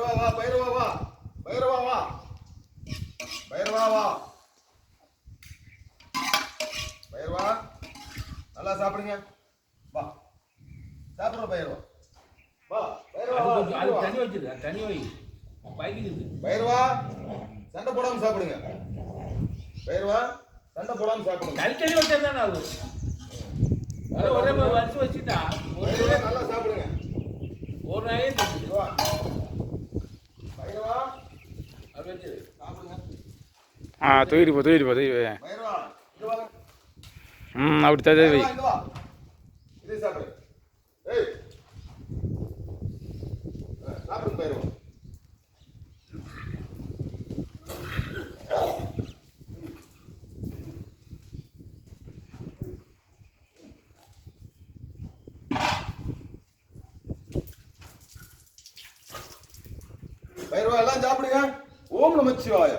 பைரவா வா பைரவா வா பைரவா வா. பைரவா வா. பைரவா நல்லா சாப்பிடுங்க. வா. சாப்பிடுற பைரவா. வா பைரவா தனி வச்சிரு தனி வை. பைக்கிது பைரவா சண்டை போடாம சாப்பிடுங்க. பைரவா சண்டை போடாம சாப்பிடுங்க. தனி தனி வச்சிருந்தானே அது ஒரே வச்சு வச்சுட்டா? ஆ தூக்கிட்டு போ தூக்கிட்டு போ தூக்கி ம் அப்படி தான் வை. பயிர்வா எல்லாம் சாப்பிடுங்க. ஓம் நமச்சிவாய.